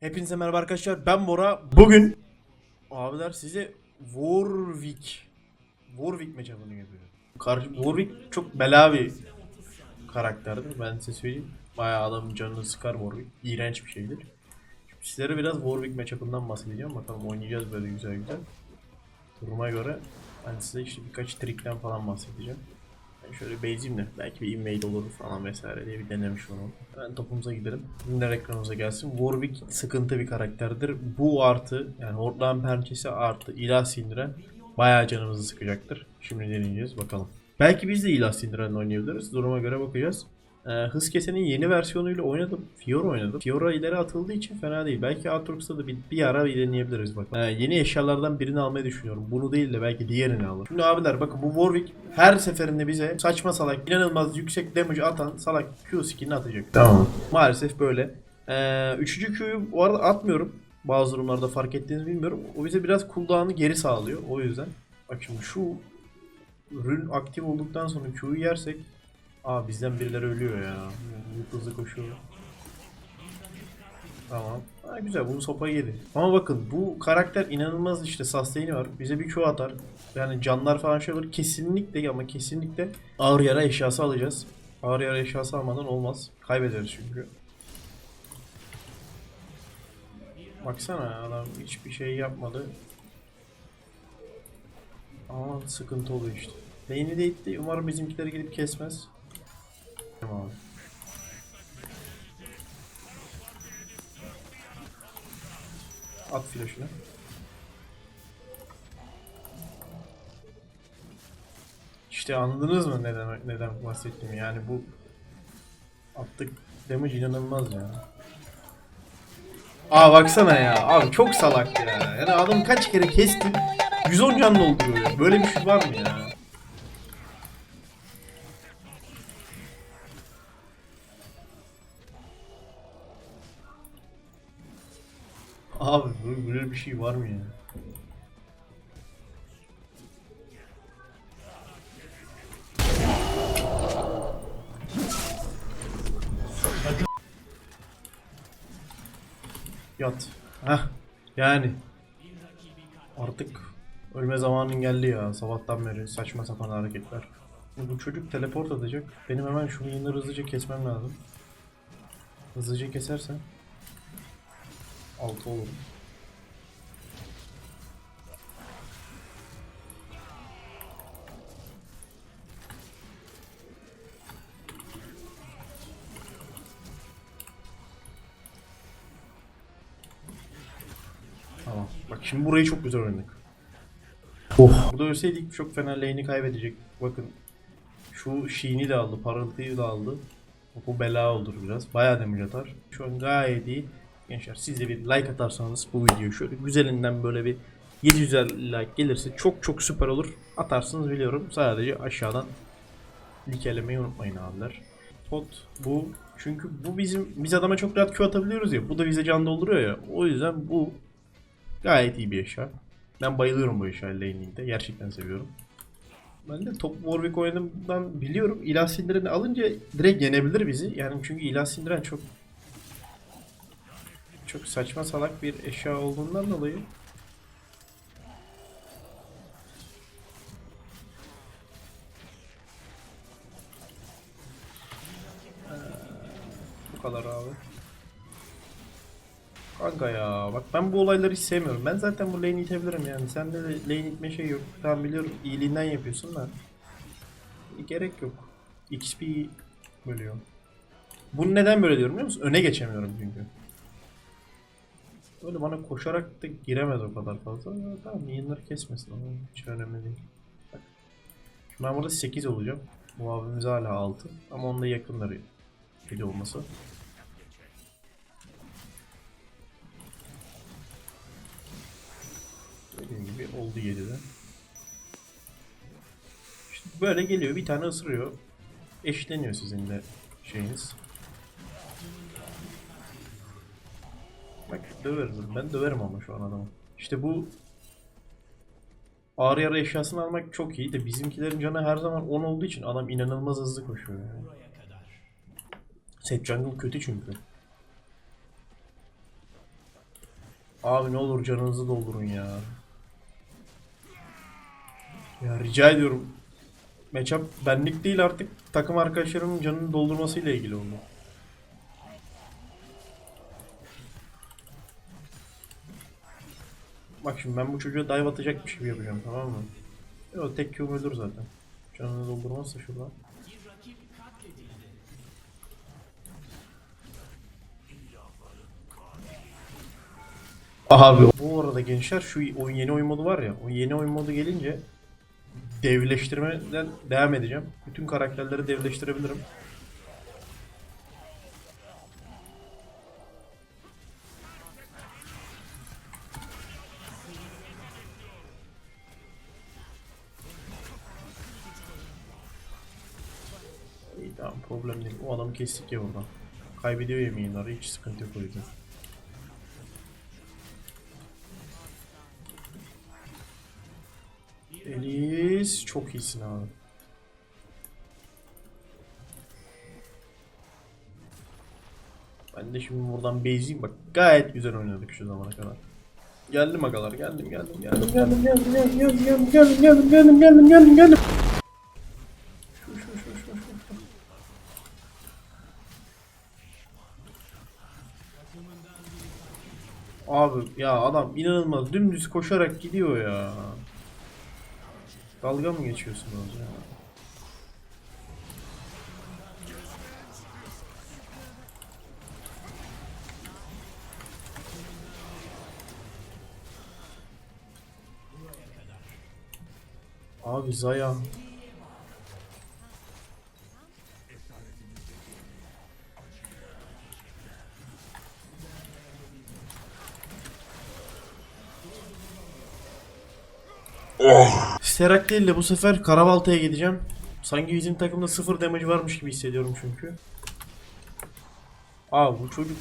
Hepinize merhaba arkadaşlar. Ben Bora. Bugün abiler size Warwick Warwick matchup'ını yapıyor. Karşı Warwick çok bela bir karakterdir. Ben size söyleyeyim. Bayağı adamın canını sıkar Warwick. İğrenç bir şeydir. Şimdi sizlere biraz Warwick matchup'ından bahsedeceğim. Bakalım oynayacağız böyle güzel güzel. Duruma göre ben size işte birkaç trikten falan bahsedeceğim. Şöyle base'im de belki bir invade olur falan vesaire diye bir denemiş onu. Ben topumuza gidelim. Ürünler ekranımıza gelsin. Warwick sıkıntı bir karakterdir. Bu artı yani Hortlan pençesi artı ilah sindiren bayağı canımızı sıkacaktır. Şimdi deneyeceğiz bakalım. Belki biz de ilah sindirenle oynayabiliriz. Duruma göre bakacağız. Ee, hız kesenin yeni versiyonuyla oynadım. Fiora oynadım. Fiora ileri atıldığı için fena değil. Belki Aatrox'ta da bir, bir ara deneyebiliriz bak. Ee, yeni eşyalardan birini almayı düşünüyorum. Bunu değil de belki diğerini alır. Şimdi abiler bakın bu Warwick her seferinde bize saçma salak inanılmaz yüksek damage atan salak Q skillini atacak. Tamam. Maalesef böyle. Ee, üçüncü Q'yu bu arada atmıyorum. Bazı durumlarda fark ettiğinizi bilmiyorum. O bize biraz cooldown'ı geri sağlıyor. O yüzden. Bak şimdi şu ürün aktif olduktan sonra Q'yu yersek Aa bizden birileri ölüyor ya. Hızlı koşuyor. Tamam. Ha, güzel bunu sopa yedi. Ama bakın bu karakter inanılmaz işte sustain'i var. Bize bir Q atar. Yani canlar falan şey olur. Kesinlikle ama kesinlikle ağır yara eşyası alacağız. Ağır yara eşyası almadan olmaz. Kaybederiz çünkü. Baksana adam hiçbir şey yapmadı. Ama sıkıntı oluyor işte. Lane'i de itti. Umarım bizimkileri gidip kesmez. At flash'ını. İşte anladınız mı neden neden bahsettiğimi? Yani bu attık damage inanılmaz ya. Aa baksana ya. Abi çok salak ya. Yani adam kaç kere kestim. 110 can dolduruyor. Böyle bir şey var mı ya? Abi böyle, bir şey var mı ya? Yat. Heh. Yani. Artık ölme zamanın geldi ya. Sabahtan beri saçma sapan hareketler. Bu çocuk teleport atacak. Benim hemen şu yayınları hızlıca kesmem lazım. Hızlıca kesersem 6 olur. Tamam. Bak şimdi burayı çok güzel oynadık. Oh. Burada ölseydik çok fena lane'i kaybedecek. Bakın. Şu Sheen'i de aldı. Parıltıyı da aldı. Bu bela olur biraz. Bayağı damage atar. Şu an gayet iyi. Gençler siz de bir like atarsanız bu videoyu şöyle güzelinden böyle bir 700 like gelirse çok çok süper olur. Atarsınız biliyorum. Sadece aşağıdan likelemeyi unutmayın abiler. Pot bu. Çünkü bu bizim biz adama çok rahat Q atabiliyoruz ya. Bu da bize can dolduruyor ya. O yüzden bu gayet iyi bir eşya. Ben bayılıyorum bu eşya laning'de. Gerçekten seviyorum. Ben de top Warwick oynadığımdan biliyorum. İlah sindireni alınca direkt yenebilir bizi. Yani çünkü ilah sindiren çok çok saçma salak bir eşya olduğundan dolayı Ee, kadar abi. Kanka ya bak ben bu olayları hiç sevmiyorum. Ben zaten bu lane'i itebilirim yani. Sende de lane itme şey yok. Tamam biliyorum iyiliğinden yapıyorsun da. Gerek yok. XP bölüyor. Bunu neden böyle diyorum biliyor musun? Öne geçemiyorum çünkü. Böyle bana koşarak da giremez o kadar fazla. Ya, tamam yayınları kesmesin ama hiç önemli değil. Bak. Şimdi ben burada 8 olacağım. Bu abimiz hala 6. Ama onda yakınları 7 olması. Dediğim gibi oldu 7'de. İşte böyle geliyor bir tane ısırıyor. Eşleniyor sizin de şeyiniz. Bak döveriz. Ben döverim ama şu an adamı. İşte bu ağır yara eşyasını almak çok iyi de bizimkilerin canı her zaman 10 olduğu için adam inanılmaz hızlı koşuyor yani. Set jungle kötü çünkü. Abi ne olur canınızı doldurun ya. Ya rica ediyorum. Matchup benlik değil artık takım arkadaşlarımın canını doldurmasıyla ilgili oldu. Bak şimdi ben bu çocuğa dive atacakmış gibi yapacağım tamam mı? O tek Q'm ölür zaten. Canını doldurmazsa şuradan. Abi bu arada gençler şu oyun yeni oyun modu var ya o yeni oyun modu gelince devleştirmeden devam edeceğim. Bütün karakterleri devleştirebilirim. O adamı kestik ya buradan. Kaybediyor yemeğinleri hiç sıkıntı yok o yüzden. Çok iyisin abi. Ben de şimdi buradan base'iyim bak gayet güzel oynadık şu zamana kadar. Geldim agalar geldim geldim geldim geldim geldim geldim geldim geldim geldim geldim geldim geldim geldim Abi ya adam inanılmaz dümdüz koşarak gidiyor ya. Dalga mı geçiyorsunuz ya? Abi Zaya. Sterak değil de bu sefer Karabalta'ya gideceğim. Sanki bizim takımda sıfır damage varmış gibi hissediyorum çünkü. Abi bu çocuk...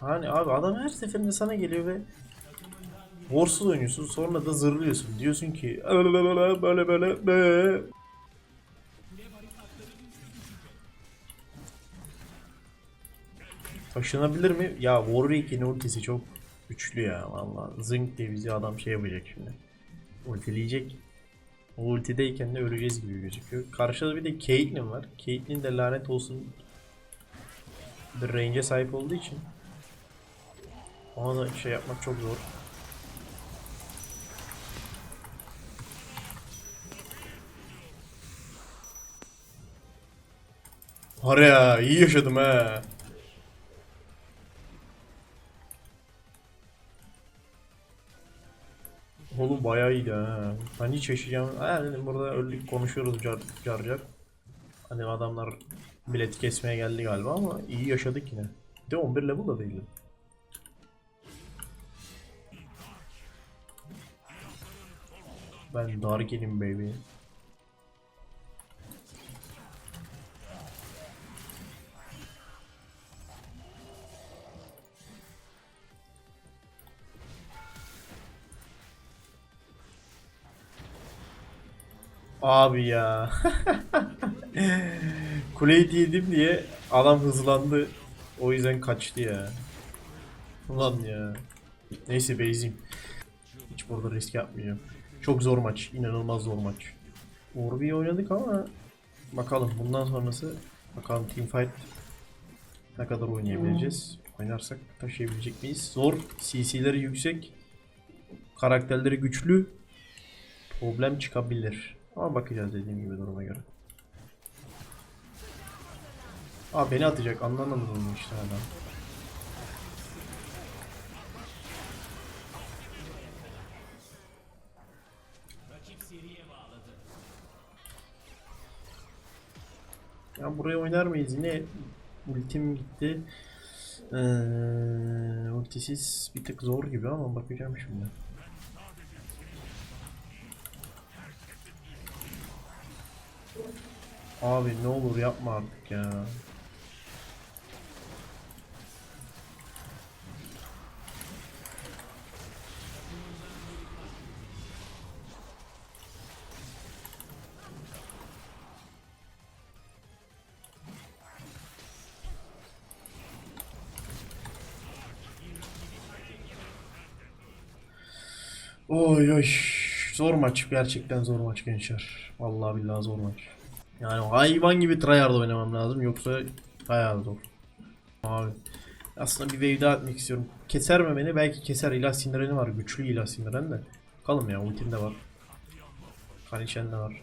Hani abi adam her seferinde sana geliyor ve... Warsuz oynuyorsun sonra da zırlıyorsun. Diyorsun ki böyle böyle böyle. Taşınabilir mi? Ya Warwick'in ultisi çok güçlü ya vallahi. Zınk diye bizi adam şey yapacak şimdi. Ultileyecek. O ultideyken de öleceğiz gibi gözüküyor. Karşıda bir de Caitlyn var. Caitlyn de lanet olsun bir range'e sahip olduğu için ona da şey yapmak çok zor. Var ya iyi yaşadım ha. Oğlum bayağı iyiydi ha. Ben hiç yaşayacağım. Ha dedim burada öldük konuşuyoruz car car car. Hani adamlar bilet kesmeye geldi galiba ama iyi yaşadık yine. Bir de 11 level da değildim. Ben Darkin'im baby. Abi ya. Kuleyi yedim diye adam hızlandı. O yüzden kaçtı ya. Ulan ya. Neyse base'im. Hiç burada risk yapmayacağım. Çok zor maç. inanılmaz zor maç. Orbi'yi oynadık ama bakalım bundan sonrası bakalım teamfight ne kadar oynayabileceğiz. Oynarsak taşıyabilecek miyiz? Zor. CC'leri yüksek. Karakterleri güçlü. Problem çıkabilir. Ama bakacağız dediğim gibi duruma göre. Aa beni atacak anlamadım onu işte adam. Ya buraya oynar mıyız yine? Ultim gitti. Ee, ultisiz bir tık zor gibi ama bakacağım şimdi. Abi ne olur yapma artık ya. Oy oy. Zor maç. Gerçekten zor maç gençler. Vallahi billahi zor maç. Yani hayvan gibi tryhard oynamam lazım yoksa bayağı zor. Abi. Aslında bir wave daha atmak istiyorum. Keser mi beni? Belki keser. İlah sindireni var. Güçlü ilah sindiren de. Bakalım ya. Ultim de var. Kanişen de var.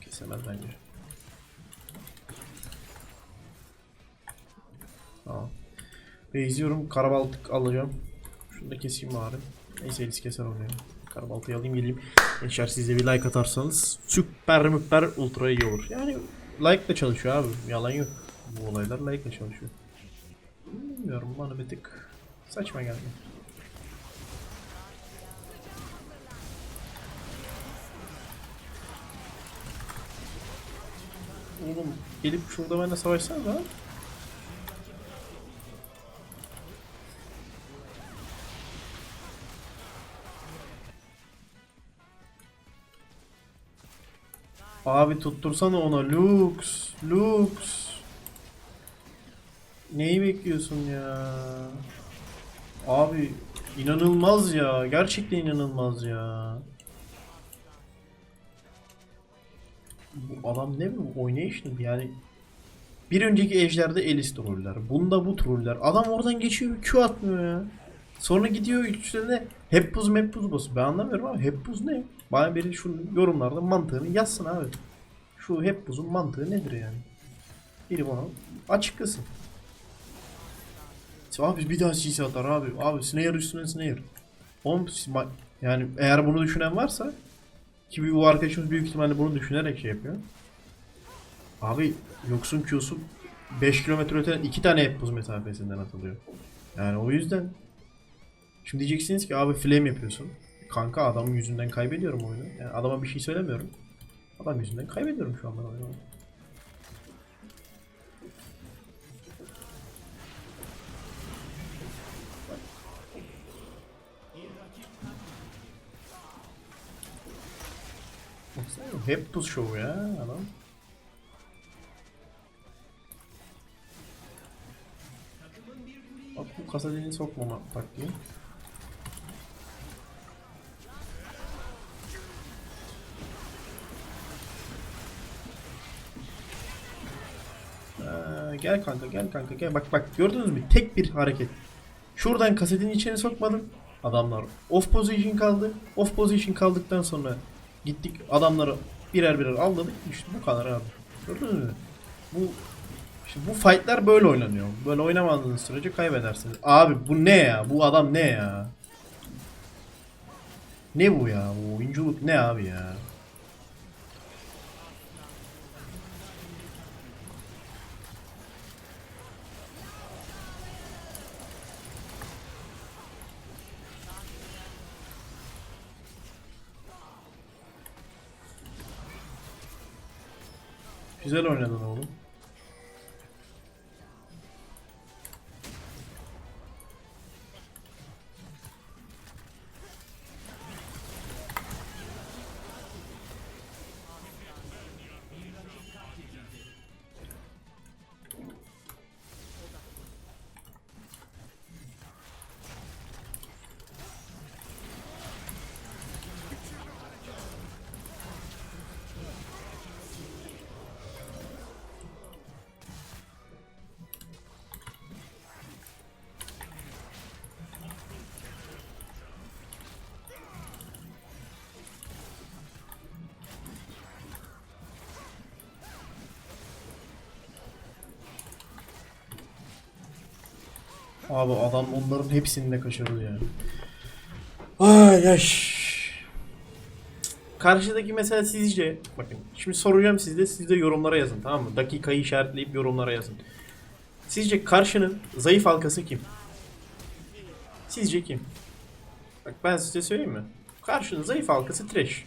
Kesemez bence. Tamam. Ve izliyorum. Karabaltık alacağım. Şunu da keseyim bari. Neyse Elis keser onu ya. Karabaltayı alayım geleyim. Gençler siz de bir like atarsanız süper müper ultra iyi olur. Yani like de çalışıyor abi. Yalan yok. Bu olaylar like de çalışıyor. Bilmiyorum bana bir tık saçma geldi. Oğlum gelip şurada benimle savaşsana da. Abi tuttursana ona Lux. Lux. Neyi bekliyorsun ya? Abi inanılmaz ya. Gerçekten inanılmaz ya. Bu adam ne bu oynayışlı yani bir önceki ejderde Elis troller. Bunda bu troller. Adam oradan geçiyor Q atmıyor ya. Sonra gidiyor üstüne hep buz mep buz basıyor. Ben anlamıyorum ama hep buz ne? Bana biri şu yorumlarda mantığını yazsın abi. Şu hep buzun mantığı nedir yani? Biri bana açıklasın. Abi bir daha CC atar abi. Abi snare üstüne snare. Oğlum yani eğer bunu düşünen varsa ki bu arkadaşımız büyük ihtimalle bunu düşünerek şey yapıyor. Abi yoksun Q'su 5 kilometre öteden 2 tane hep buz mesafesinden atılıyor. Yani o yüzden Şimdi diyeceksiniz ki abi flame yapıyorsun. Kanka adamın yüzünden kaybediyorum oyunu. Yani adama bir şey söylemiyorum. Adam yüzünden kaybediyorum şu an ben oyunu. Hep buz şovu ya adam. Bak bu kasa dilini sokmama taktiği. Gel kanka gel kanka gel. Bak bak gördünüz mü? Tek bir hareket. Şuradan kasetin içine sokmadım. Adamlar off position kaldı. Off position kaldıktan sonra gittik adamları birer birer avladık işte bu kadar abi. Gördünüz mü? Bu işte bu fightlar böyle oynanıyor. Böyle oynamadığınız sürece kaybedersiniz. Abi bu ne ya? Bu adam ne ya? Ne bu ya? Bu oyunculuk ne abi ya Güzel oynadın oğlum. Abi adam onların hepsini de kaçırdı ya. Ay yaş. Karşıdaki mesela sizce bakın şimdi soracağım sizde siz de yorumlara yazın tamam mı? Dakikayı işaretleyip yorumlara yazın. Sizce karşının zayıf halkası kim? Sizce kim? Bak ben size söyleyeyim mi? Karşının zayıf halkası trash.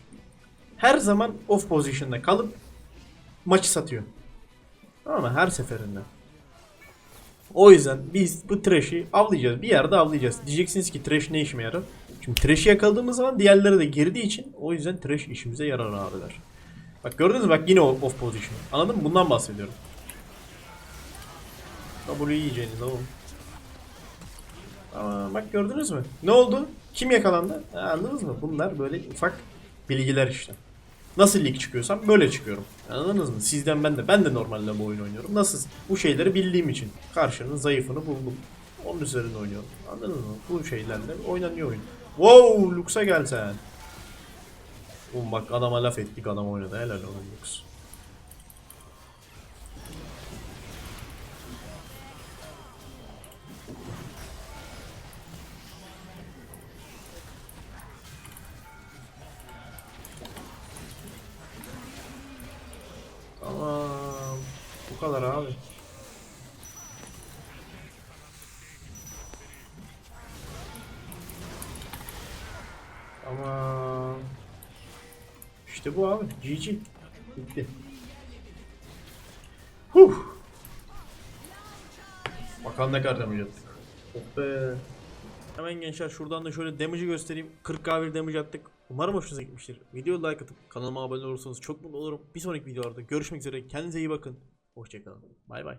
Her zaman off position'da kalıp maçı satıyor. Tamam mı? Her seferinde. O yüzden biz bu trash'i avlayacağız. Bir yerde avlayacağız. Diyeceksiniz ki trash ne işime yarar? Çünkü trash'i yakaladığımız zaman diğerleri de girdiği için o yüzden trash işimize yarar abiler. Bak gördünüz mü? Bak yine off position. Anladın mı? Bundan bahsediyorum. W yiyeceğiniz oğlum. Ama bak gördünüz mü? Ne oldu? Kim yakalandı? Ha, anladınız mı? Bunlar böyle ufak bilgiler işte. Nasıl lig çıkıyorsam böyle çıkıyorum. Anladınız mı? Sizden ben de. Ben de normalde bu oyunu oynuyorum. Nasıl? Bu şeyleri bildiğim için. Karşının zayıfını buldum. Onun üzerine oynuyorum. Anladınız mı? Bu şeylerle oynanıyor oyun. Wow! Lux'a gel sen. Oğlum bak adama laf ettik adam oynadı. Helal olsun Lux. İşte bu abi. GG. Bitti. Huh. Bakalım ne kadar damage attık. Oh be. Hemen gençler şuradan da şöyle damage'ı göstereyim. 40k bir damage attık. Umarım hoşunuza gitmiştir. Video like atıp kanalıma abone olursanız çok mutlu olurum. Bir sonraki videolarda görüşmek üzere. Kendinize iyi bakın. Hoşçakalın. Bay bay.